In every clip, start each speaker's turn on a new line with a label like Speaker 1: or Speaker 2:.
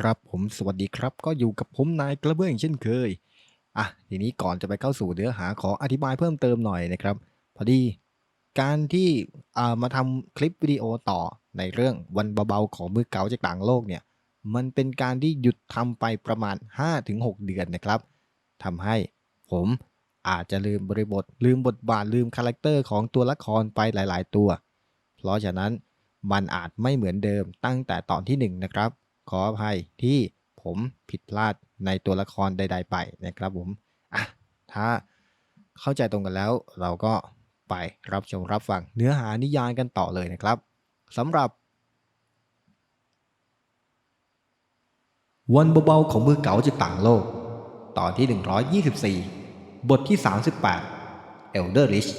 Speaker 1: ครับผมสวัสดีครับก็อยู่กับผมนายกระเบื้องเช่นเคยอะทีนี้ก่อนจะไปเข้าสู่เนื้อหาขออธิบายเพิ่มเติมหน่อยนะครับ พอดี การที่อ่ามาทำคลิปวิดีโอต่อในเรื่องวันเบาๆของมือเก๋าจากต่างโลกเนี่ยมันเป็นการที่หยุดทำไปประมาณ 5-6 เดือนนะครับทำให้ผมอาจจะลืมบริบท ลืมบทบาทลืมคาแรคเตอร์ของตัวละครไปหลาย ๆ ตัว เพราะฉะนั้นมันอาจไม่เหมือนเดิมตั้งแต่ตอนที่หนึ่งนะครับ ขออภัยที่ผมผิดพลาดในตัวละครใด ๆ ไปนะครับผมอะถ้าเข้าใจตรงกันแล้วเราก็ไปรับชมรับฟังเนื้อหานิยายกันต่อเลยนะครับสำหรับ วันเบาๆของมือเก๋าจากต่างโลก ตอนที่ 124 บทที่ 38 Elder Rich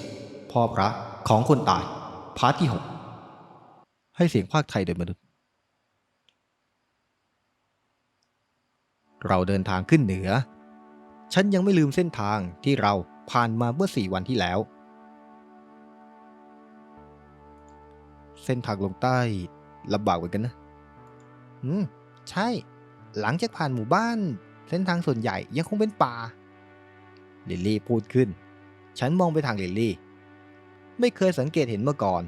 Speaker 1: พ่อพระของคนตาย พาร์ทที่ 6 ให้เสียงภาคไทยโดยมนุษย์ เราเดินทางขึ้นเหนือ ฉันยังไม่ลืมเส้นทางที่เราผ่านมาเมื่อสี่วันที่แล้ว เส้นทางลงใต้ลำบากเหมือนกันนะ อืม ใช่ หลังจากผ่านหมู่บ้าน เส้นทางส่วนใหญ่ยังคงเป็นป่า ลิลลี่พูดขึ้น ฉันมองไปทางลิลลี่ ไม่เคยสังเกตเห็นเมาก่อน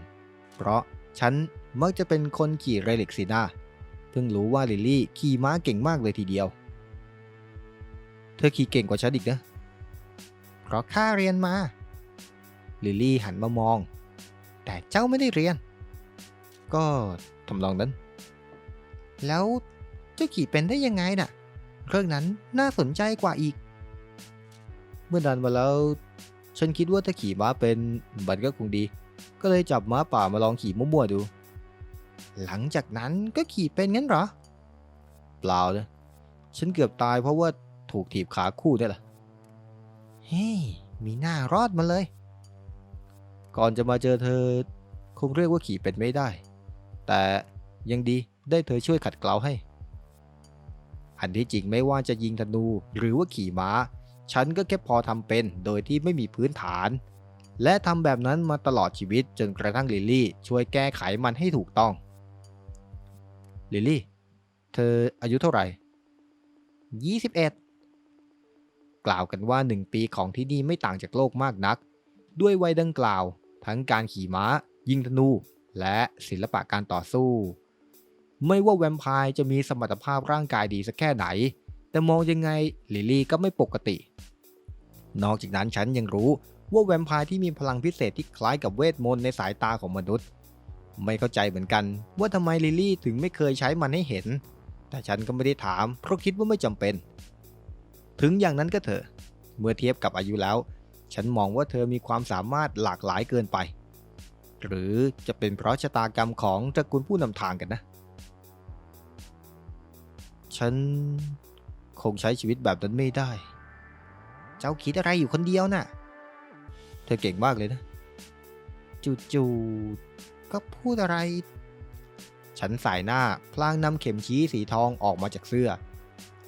Speaker 1: เพราะฉันมักจะเป็นคนขี่เรลิกซีนาเพิ่งรู้ว่าลิลลี่ขี่ม้าเก่งมากเลยทีเดียว เธอขี่เก่งกว่าฉันอีกนะ เพราะข้าเรียนมา ลิลลี่หันมามอง แต่เจ้าไม่ได้เรียน ก็ทำลองนั้น แล้วเจ้าขี่เป็นได้ยังไงน่ะเรื่องนั้นน่าสนใจกว่าอีก เมื่อนานมาแล้ว ฉันคิดว่าถ้าขี่ม้าเป็นมันก็คงดี ก็เลยจับม้าป่ามาลองขี่มั่วๆดู หลังจากนั้นก็ขี่เป็นงั้นเหรอ เปล่านะฉันเกือบตายเพราะว่า ถูกถีบขาคู่นี่แหละเฮ้ย มีหน้ารอดมาเลย ก่อนจะมาเจอเธอ คงเรียกว่าขี่เป็นไม่ได้ แต่ยังดีได้เธอช่วยขัดเกลาให้ อันที่จริงไม่ว่าจะยิงธนูหรือว่าขี่ม้า ฉันก็แค่พอทำเป็นโดยที่ไม่มีพื้นฐาน และทำแบบนั้นมาตลอดชีวิตจนกระทั่งลิลลี่ ช่วยแก้ไขมันให้ถูกต้อง ลิลลี่ เธออายุเท่าไหร่ 21 กล่าวกันว่าหนึ่งปีของที่นี่ไม่ต่างจากโลกมากนัก ด้วยวัยดังกล่าว ทั้งการขี่ม้า ยิงธนู และศิลปะการต่อสู้ ไม่ว่าแวมไพร์จะมีสมรรถภาพร่างกายดีสักแค่ไหน แต่มองยังไงลิลลี่ก็ไม่ปกติ นอกจากนั้นฉันยังรู้ว่าแวมไพร์ที่มีพลังพิเศษที่คล้ายกับเวทมนต์ในสายตาของมนุษย์ ไม่เข้าใจเหมือนกันว่าทำไมลิลลี่ถึงไม่เคยใช้มันให้เห็น แต่ฉันก็ไม่ได้ถามเพราะคิดว่าไม่จำเป็น ถึงอย่างนั้นก็เถอะ เมื่อเทียบกับอายุแล้ว ฉันมองว่าเธอมีความสามารถหลากหลายเกินไป หรือจะเป็นเพราะชะตากรรมของตระกูลผู้นำทางกันนะ ฉันคงใช้ชีวิตแบบนั้นไม่ได้ เจ้าคิดอะไรอยู่คนเดียวน่ะ เธอเก่งมากเลยนะ จู่ๆก็พูดอะไร ฉันสายหน้าพลางนำเข็มชี้สีทองออกมาจากเสื้อ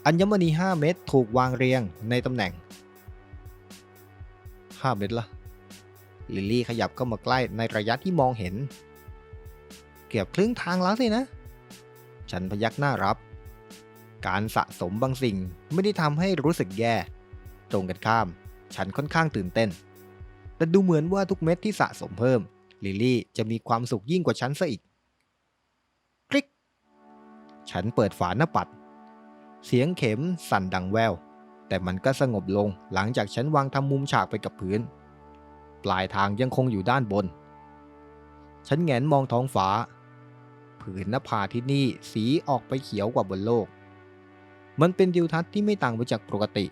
Speaker 1: อัญมณี 5 เม็ดถูกวางเรียงในตำแหน่ง 5 เม็ดละลิลลี่ขยับเข้ามาใกล้ในระยะที่มองเห็น เกือบครึ่งทางแล้วสินะ ฉันพยักหน้ารับ การสะสมบางสิ่งไม่ได้ทำให้รู้สึกแย่ ตรงกันข้าม ฉันค่อนข้างตื่นเต้น แต่ดูเหมือนว่าทุกเม็ดที่สะสมเพิ่ม ลิลลี่จะมีความสุขยิ่งกว่าฉันซะอีก คลิก ฉันเปิดฝาหน้าปัด เสียงเข็มสั่นดังแวว แต่มันก็สงบลงหลังจากฉันวางทำมุมฉากไปกับพื้น ปลายทางยังคงอยู่ด้านบน ฉันแงนมองท้องฟ้า ผืนหน้าผาที่นี่สีออกไปเขียวกว่าบนโลก มันเป็นดิวทัศน์ที่ไม่ต่างไปจากปกติ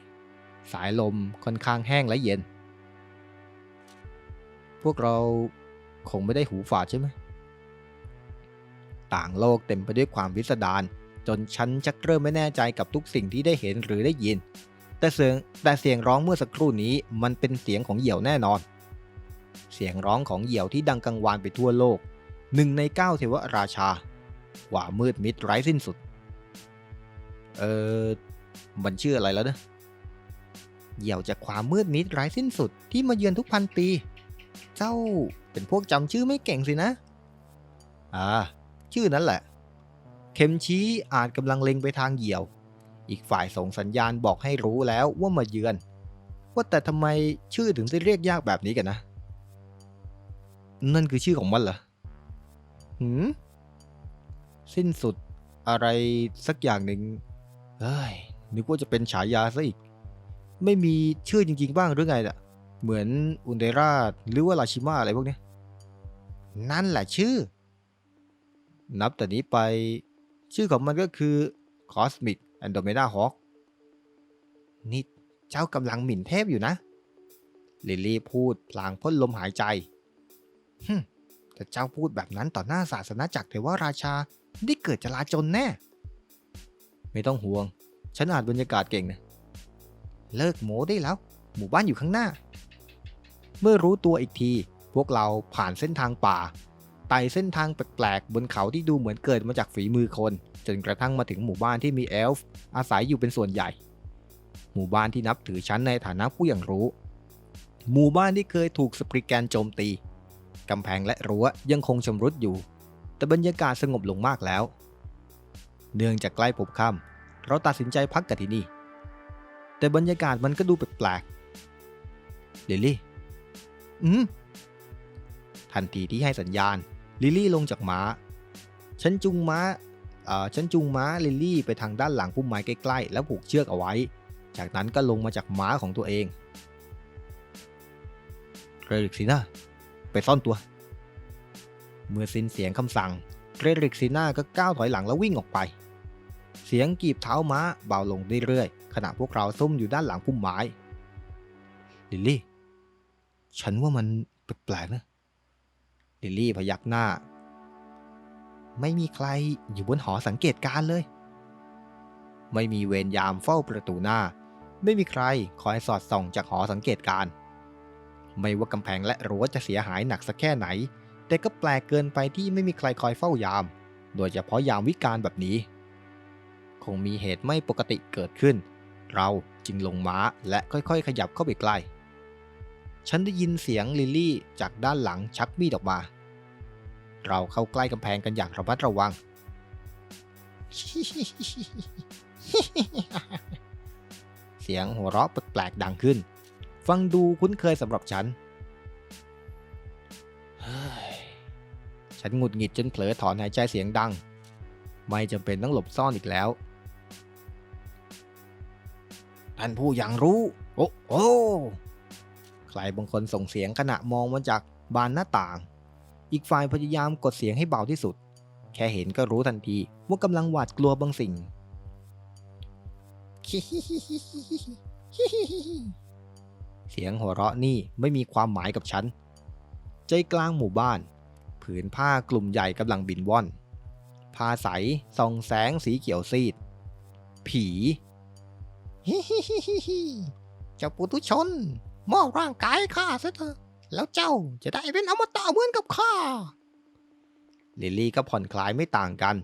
Speaker 1: สายลมค่อนข้างแห้งและเย็น พวกเราคงไม่ได้หูฝาดใช่ไหม ต่างโลกเต็มไปด้วยความวิสดาร จนฉันชักเริ่มไม่แน่ใจกับทุกสิ่งที่ได้เห็นหรือได้ยิน แต่เสียงแต่เสียงร้องเมื่อสักครู่นี้มันเป็นเสียงของเหยี่ยวแน่นอน เสียงร้องของเหยี่ยวที่ดังกังวานไปทั่วโลกหนึ่งในเก้าเทวราชาหว่ามืดมิดไร้สิ้นสุด เออมันชื่ออะไรแล้วนะเหี่ยวจากความมืดมิดไร้สิ้นสุดที่มาเยือนทุกพันปี เจ้าเป็นพวกจำชื่อไม่เก่งสินะ อ่า ชื่อนั้นแหละ เข็มชี้อาจกำลังเล็งไปทางเหยี่ยว อีกฝ่ายส่งสัญญาณบอกให้รู้แล้วว่ามาเยือน ว่าแต่ทำไมชื่อถึงได้เรียกยากแบบนี้กันนะ นั่นคือชื่อของมันเหรอหืมสิ้นสุดอะไรสักอย่างหนึ่งเฮ้ยนึกว่าจะเป็นฉายาซะอีก ไม่มีชื่อจริง ๆ บ้างหรือไงล่ะ เหมือนอุนเดราหรือว่าราชิมาอะไรพวกนี้นั่นแหละชื่อ นับแต่นี้ไป ชื่อของมันก็คือ Cosmic Andromeda Hawk นี่เจ้ากำลังหมิ่นเทพอยู่นะ ลิลลี่พูดพลางพ่นลมหายใจฮึแต่เจ้าพูดแบบนั้นต่อหน้าศาสนาจักรเทวราชาได้เกิดจลาจนแน่ ไม่ต้องห่วง ฉันอ่านบรรยากาศเก่งนะ เลิกโม้ได้แล้ว หมู่บ้านอยู่ข้างหน้า เมื่อรู้ตัวอีกที พวกเราผ่านเส้นทางป่า ไต่เส้นทางแปลกๆบนเขาที่ดูเหมือนเกิดมาจากฝีมือคน จนกระทั่งมาถึงหมู่บ้านที่มีเอลฟ์อาศัยอยู่เป็นส่วนใหญ่ หมู่บ้านที่นับถือฉันในฐานะผู้อย่างรู้ หมู่บ้านที่เคยถูกสปริแกนโจมตี กำแพงและรั้วยังคงชำรุดอยู่ แต่บรรยากาศสงบลงมากแล้ว เนื่องจากใกล้พบค่ำเราตัดสินใจพักกันที่นี่ แต่บรรยากาศมันก็ดูแปลกๆลิลลี่ อืมทันทีที่ให้สัญญาณ ลิลี่ลงจากม้า ฉันจูงม้าอ่อฉันจูงม้าลิลลี่ไปทางด้านหลังพุ่มไม้ใกล้ๆ แล้วผูกเชือกเอาไว้ จากนั้นก็ลงมาจากม้าของตัวเองเรริกซีน่าไปซ่อนตัว เมื่อสิ้นเสียงคำสั่งเรริกซีน่าก็ก้าวถอยหลังแล้ววิ่งออกไป เสียงกีบเท้าม้าเบาลงเรื่อยๆขณะพวกเราซุ่มอยู่ด้านหลังพุ่มไม้ลิลลี่ ฉันว่ามันแปลกๆนะ ลิลลี่พยักหน้า ไม่มีใครอยู่บนหอสังเกตการเลย ไม่มีเวรยามเฝ้าประตูหน้า ไม่มีใครคอยสอดส่องจากหอสังเกตการ ไม่ว่ากำแพงและรั้วจะเสียหายหนักสักแค่ไหน แต่ก็แปลกเกินไปที่ไม่มีใครคอยเฝ้ายาม โดยเฉพาะยามวิกาลแบบนี้ คงมีเหตุไม่ปกติเกิดขึ้น เราจึงลงม้าและค่อยๆ ขยับเข้าไปใกล้ฉันได้ยินเสียงลิลลี่จากด้านหลังชักมีดออกมา เราเข้าใกล้กำแพงกันอย่างระมัดระวัง เสียงหัวเราะแปลกๆดังขึ้น ฟังดูคุ้นเคยสำหรับฉัน ฉันหงุดหงิดจนเผลอถอนหายใจเสียงดัง ไม่จำเป็นต้องหลบซ่อนอีกแล้วท่านผู้อย่างรู้ โอ้โอ้ใครบางคนส่งเสียงขณะมองมาจากบานหน้าต่าง อีกฝ่ายพยายามกดเสียงให้เบาที่สุด แค่เห็นก็รู้ทันทีว่ากำลังหวาดกลัวบางสิ่ง เสียงหัวเราะนี่ไม่มีความหมายกับฉัน ใจกลางหมู่บ้าน ผืนผ้ากลุ่มใหญ่กำลังบินว่อนผ้าใสส่องแสงสีเขียวซีด ผีเจ้าปุถุชน มอบร่างกายข้าซะเถอะ แล้วเจ้าจะได้เป็นอมตะเหมือนกับข้า ลิลลี่ก็ผ่อนคลายไม่ต่างกัน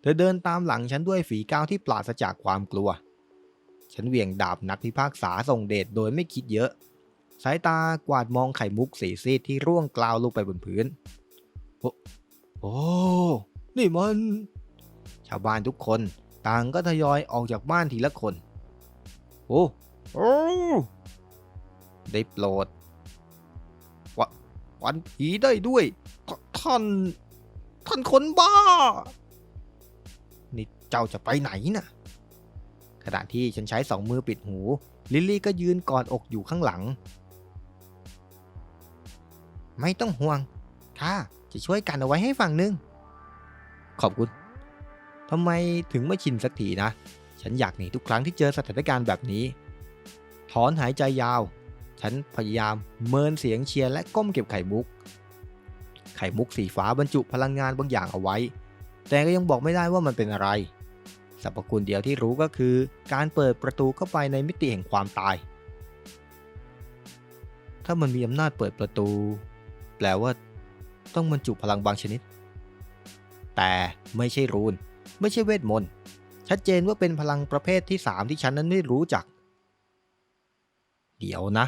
Speaker 1: เธอเดินตามหลังฉันด้วยฝีก้าวที่ปราศจากความกลัว ฉันเหวี่ยงดาบนักพิพากษาส่งเดชโดยไม่คิดเยอะ สายตากวาดมองไข่มุกสีซีดที่ร่วงกลาวลงไปบนพื้น โอ้โอ้นี่มัน ชาวบ้านทุกคนต่างก็ทยอยออกจากบ้านทีละคน โอ้โอ้ได้โปรด วันผีได้ด้วย ท่าน ท่านคนบ้า นี่เจ้าจะไปไหนน่ะ ขณะที่ฉันใช้สองมือปิดหู ลิลลี่ก็ยืนกอดอกอยู่ข้างหลัง ไม่ต้องห่วงข้าจะช่วยกันเอาไว้ให้ฝั่งนึง ขอบคุณทำไมถึงไม่ชินสักทีนะ ฉันอยากหนีทุกครั้งที่เจอสถานการณ์แบบนี้ ถอนหายใจยาว ฉันพยายามเมินเสียงเชียร์และก้มเก็บไข่มุก ไข่มุกสีฟ้าบรรจุพลังงานบางอย่างเอาไว้ แต่ก็ยังบอกไม่ได้ว่ามันเป็นอะไรสรรพคุณเดียวที่รู้ก็คือ การเปิดประตูเข้าไปในมิติแห่งความตาย ถ้ามันมีอำนาจเปิดประตู แปลว่าต้องบรรจุพลังบางชนิด แต่ไม่ใช่รูน ไม่ใช่เวทมนต์ ชัดเจนว่าเป็นพลังประเภทที่ 3 ที่ฉันนั้นไม่รู้จัก เดี๋ยวนะ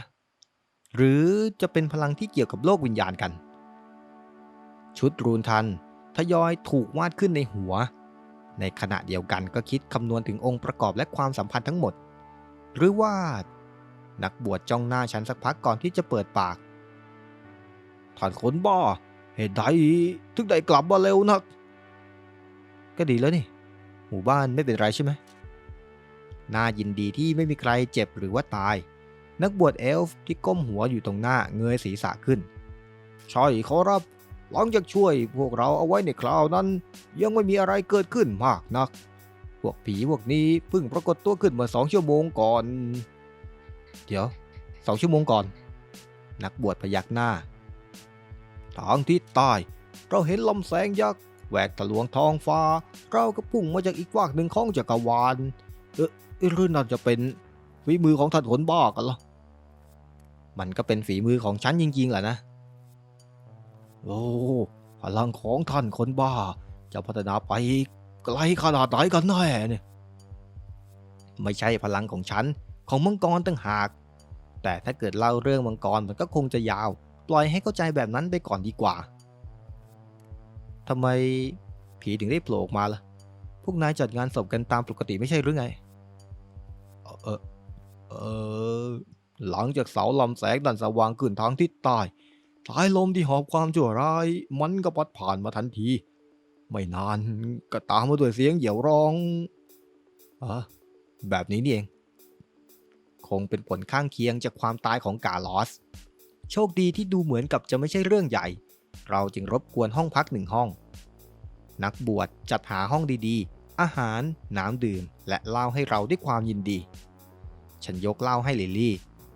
Speaker 1: หรือจะเป็นพลังที่เกี่ยวกับโลกวิญญาณกัน ชุดรูนทันทยอยถูกวาดขึ้นในหัว ในขณะเดียวกันก็คิดคำนวณถึงองค์ประกอบและความสัมพันธ์ทั้งหมด หรือว่า นักบวชจ้องหน้าฉันสักพักก่อนที่จะเปิดปากท่านคนบ้าเหตุใดถึงได้กลับมาเร็วนัก ก็ดีแล้วนี่ หมู่บ้านไม่เป็นไรใช่ไหมน่ายินดีที่ไม่มีใครเจ็บหรือว่าตาย นักบวชเอลฟ์ที่ก้มหัวอยู่ตรงหน้าเงยศีรษะขึ้น ใช่ขอรับ หลังจากช่วยพวกเราเอาไว้ในคราวนั้น ยังไม่มีอะไรเกิดขึ้นมากนัก พวกผีพวกนี้เพิ่งปรากฏตัวขึ้นเมื่อสองชั่วโมงก่อน เดี๋ยวสองชั่วโมงก่อน นักบวชพยักหน้า ทางทิศใต้เราเห็นลำแสงยักษ์แหวกทะลวงทองฟ้า เราก็พุ่งมาจากอีกฝากหนึ่งของจักรวาล เอ๊ะเรื่องนั่นจะเป็นฝีมือของท่านขนบ้ากันล่ะ มันก็เป็นฝีมือของฉันจริงๆแหละนะ โอ้พลังของท่านคนบ้า จะพัฒนาไปไกลขนาดไหนกันแน่เนี่ยไม่ใช่พลังของฉัน ของมังกรต่างหาก แต่ถ้าเกิดเล่าเรื่องมังกรมันก็คงจะยาว ปล่อยให้เข้าใจแบบนั้นไปก่อนดีกว่าทำไมผีถึงได้โผล่ออกมาล่ะ พวกนายจัดงานศพกันตามปกติไม่ใช่หรือไง เออ เออเออ หลังจากเสาลำแสงดันสว่างขึ้นทางทิศใต้สายลมที่หอบความชั่วร้าย มันก็พัดผ่านมาทันที ไม่นานก็ตามมาด้วยเสียงเหยี่ยวร้องอะแบบนี้นี่เอง คงเป็นผลข้างเคียงจากความตายของกาลอส โชคดีที่ดูเหมือนกับจะไม่ใช่เรื่องใหญ่ เราจึงรบกวนห้องพักหนึ่งห้อง นักบวชจัดหาห้องดีๆ อาหาร น้ำดื่ม และเหล้าให้เราด้วยความยินดี ฉันยกเหล้าให้ลิลลี่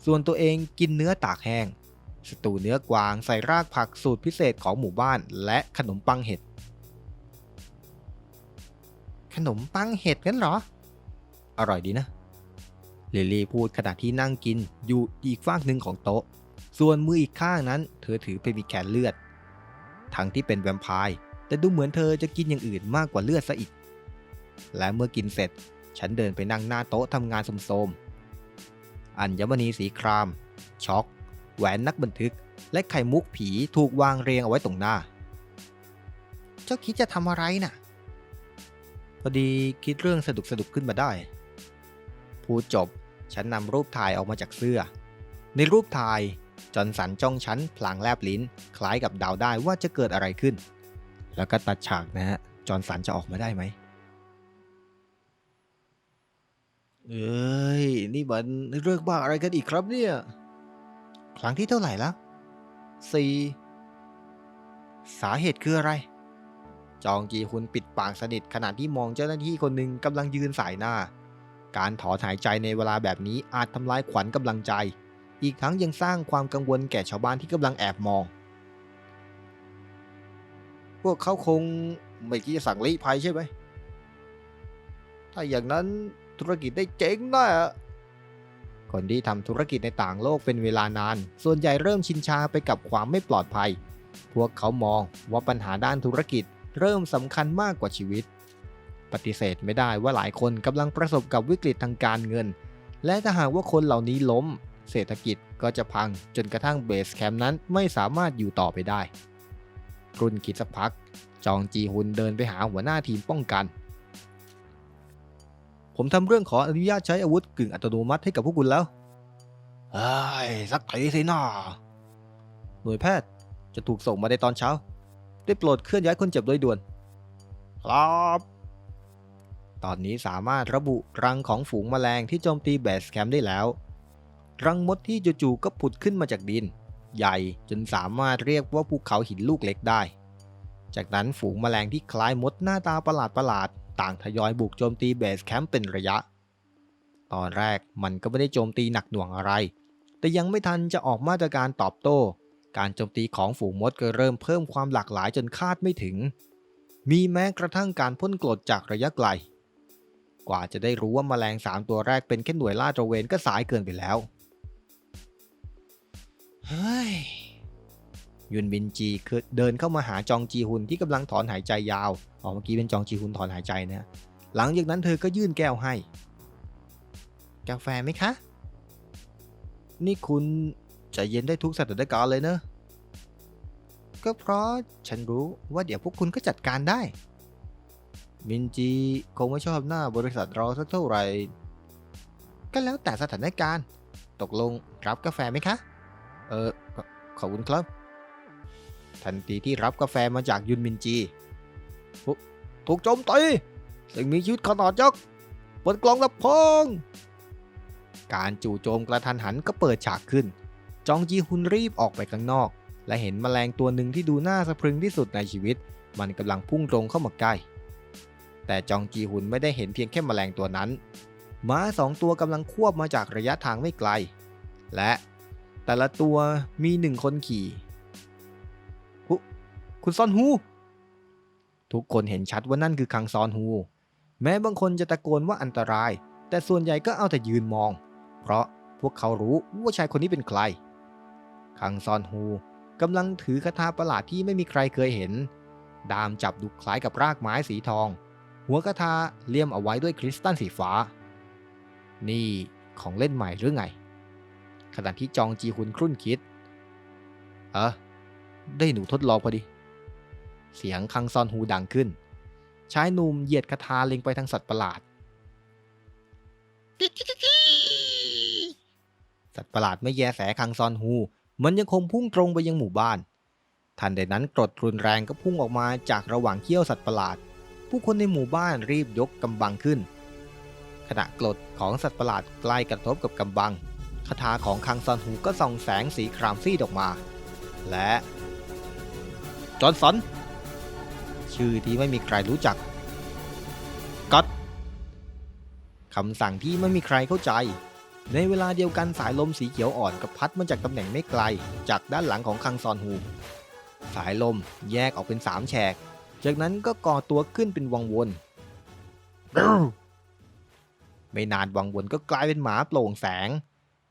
Speaker 1: ส่วนตัวเองกินเนื้อตากแห้ง สตูเนื้อกวางใส่รากผักสูตรพิเศษของหมู่บ้านและขนมปังเห็ด ขนมปังเห็ดกันเหรอ อร่อยดีนะลิลี่พูดขณะที่นั่งกินอยู่อีกฝากหนึ่งของโต๊ะ ส่วนมืออีกข้างนั้น เธอถือเป็นมีแคนเลือด ทั้งที่เป็นแวมไพร์แต่ดูเหมือนเธอจะกินอย่างอื่นมากกว่าเลือดซะอีก และเมื่อกินเสร็จ ฉันเดินไปนั่งหน้าโต๊ะทำงานสมๆ อัญมณีสีคราม ช็อก แหวนนักบันทึก และไข่มุกผีถูกวางเรียงเอาไว้ตรงหน้า เจ้าคิดจะทำอะไรน่ะ พอดีคิดเรื่องสนุกสนุกขึ้นมาได้ พูดจบฉันนำรูปถ่ายออกมาจากเสื้อ ในรูปถ่ายจอห์นสันจ้องฉันพลางแลบลิ้น คล้ายกับเดาได้ว่าจะเกิดอะไรขึ้น แล้วก็ตัดฉากนะฮะ จอห์นสันจะออกมาได้ไหม เอ้ย นี่มันเรื่องบ้าอะไรกันอีกครับเนี่ย ครั้งที่เท่าไหร่แล้วสี่สาเหตุคืออะไร จองจีฮุนปิดปากสนิทขณะที่มองเจ้าหน้าที่คนหนึ่งกำลังยืนสายหน้า การถอนหายใจในเวลาแบบนี้อาจทำลายขวัญกำลังใจ อีกทั้งยังสร้างความกังวลแก่ชาวบ้านที่กำลังแอบมอง พวกเขาคงไม่คิดจะสั่งลี้ภัยใช่ไหม ถ้าอย่างนั้น ธุรกิจได้เจ๊งแน่คนที่ทำธุรกิจในต่างโลกเป็นเวลานาน ส่วนใหญ่เริ่มชินชาไปกับความไม่ปลอดภัย พวกเขามองว่าปัญหาด้านธุรกิจเริ่มสำคัญมากกว่าชีวิต ปฏิเสธไม่ได้ว่าหลายคนกำลังประสบกับวิกฤตทางการเงิน และถ้าหากว่าคนเหล่านี้ล้ม เศรษฐกิจก็จะพังจนกระทั่งเบสแคมป์นั้นไม่สามารถอยู่ต่อไปได้รุ่นคิดสักพัก จองจีฮุนเดินไปหาหัวหน้าทีมป้องกัน ผมทำเรื่องขออนุญาตใช้อาวุธกึ่งอัตโนมัติให้กับพวกคุณแล้วเฮ้ยสักทีสินะหน่วยแพทย์จะถูกส่งมาในตอนเช้า ได้โปรดเคลื่อนย้ายคนเจ็บโดยด่วน ครับ ตอนนี้สามารถระบุรังของฝูงแมลงที่โจมตีเบสแคมป์ได้แล้ว รังมดที่จู่ๆก็ผุดขึ้นมาจากดิน ใหญ่จนสามารถเรียกว่าภูเขาหินลูกเล็กได้ จากนั้นฝูงแมลงที่คล้ายมดหน้าตาประหลาดๆ ต่างทยอยบุกโจมตีเบสแคมป์เป็นระยะ ตอนแรกมันก็ไม่ได้โจมตีหนักหน่วงอะไร แต่ยังไม่ทันจะออกมาตรการตอบโต้ การโจมตีของฝูงมดก็เริ่มเพิ่มความหลากหลายจนคาดไม่ถึง มีแม้กระทั่งการพ่นกรดจากระยะไกล กว่าจะได้รู้ว่าแมลงสามตัวแรกเป็นแค่หน่วยลาดตระเวนก็สายเกินไปแล้ว เฮ้ย ยุนบินจีคือเดินเข้ามาหาจองจีฮุนที่กำลังถอนหายใจยาวอ๋อเมื่อกี้เป็นจองจีฮุนถอนหายใจนะหลังจากนั้นเธอก็ยื่นแก้วให้ กาแฟไหมคะ นี่คุณใจเย็นได้ทุกสถานการณ์เลยเนอะก็เพราะฉันรู้ว่าเดี๋ยวพวกคุณก็จัดการได้ มินจีคงไม่ชอบหน้าบริษัทเราสักเท่าไหร่ ก็แล้วแต่สถานการณ์ ตกลงรับกาแฟไหมคะ เออขอขอบคุณครับ ทันทีที่รับกาแฟมาจากยุนมินจีถูกโจมตีสิ่งมีชีวิตขนาดยักษ์เปิดกล่องดับพลิงการจู่โจมกระทันหันก็เปิดฉากขึ้น จองจีฮุนรีบออกไปข้างนอก และเห็นแมลงตัวหนึ่งที่ดูน่าสะพรึงที่สุดในชีวิต มันกำลังพุ่งตรงเข้ามาใกล้ แต่จองจีฮุนไม่ได้เห็นเพียงแค่แมลงตัวนั้น ม้าสองตัวกำลังควบมาจากระยะทางไม่ไกล และแต่ละตัวมีหนึ่งคนขี่ คุณซอนฮู ทุกคนเห็นชัดว่านั่นคือคังซอนฮู แม้บางคนจะตะโกนว่าอันตราย แต่ส่วนใหญ่ก็เอาแต่ยืนมอง เพราะพวกเขารู้ว่าชายคนนี้เป็นใคร คังซอนฮูกำลังถือคาถาประหลาดที่ไม่มีใครเคยเห็น ดามจับดูคล้ายกับรากไม้สีทอง หัวคาถาเลี่ยมเอาไว้ด้วยคริสตัลสีฟ้า นี่ของเล่นใหม่หรือไง ขณะที่จองจีฮุนครุ่นคิด เออได้หนูทดลองพอดี เสียงคังซอนฮูดังขึ้น ชายหนุ่มเหยียดคาถาเล็งไปทางสัตว์ประหลาด สัตว์ประหลาดไม่แยแสคังซอนฮู มันยังคงพุ่งตรงไปยังหมู่บ้าน ทันใดนั้นกรดรุนแรงก็พุ่งออกมาจากระหว่างเขี้ยวสัตว์ประหลาด ผู้คนในหมู่บ้านรีบยกกำบังขึ้น ขณะกรดของสัตว์ประหลาดใกล้กระทบกับกำบังคาถาของคังซอนฮูก็ส่องแสงสีครามซีดออกมา และ จอห์นสัน ชื่อที่ไม่มีใครรู้จักก็ตคำสั่งที่ไม่มีใครเข้าใจ ในเวลาเดียวกันสายลมสีเขียวอ่อนก็พัดมาจากตำแหน่งไม่ไกล จากด้านหลังของคังซอนฮูสายลมแยกออกเป็นสามแฉก จากนั้นก็ก่อตัวขึ้นเป็นวังวน ไม่นานวังวนก็กลายเป็นหมาโปร่งแสง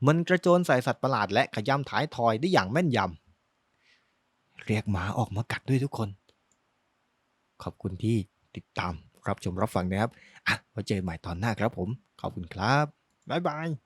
Speaker 1: มันกระโจนใส่สัตว์ประหลาดและขย้ำท้ายทอยได้อย่างแม่นยำ เรียกหมาออกมากัดด้วยทุกคน ขอบคุณที่ติดตามรับชมรับฟังนะครับอะไว้เจอกันใหม่ตอนหน้าครับผม ขอบคุณครับ บ๊ายบาย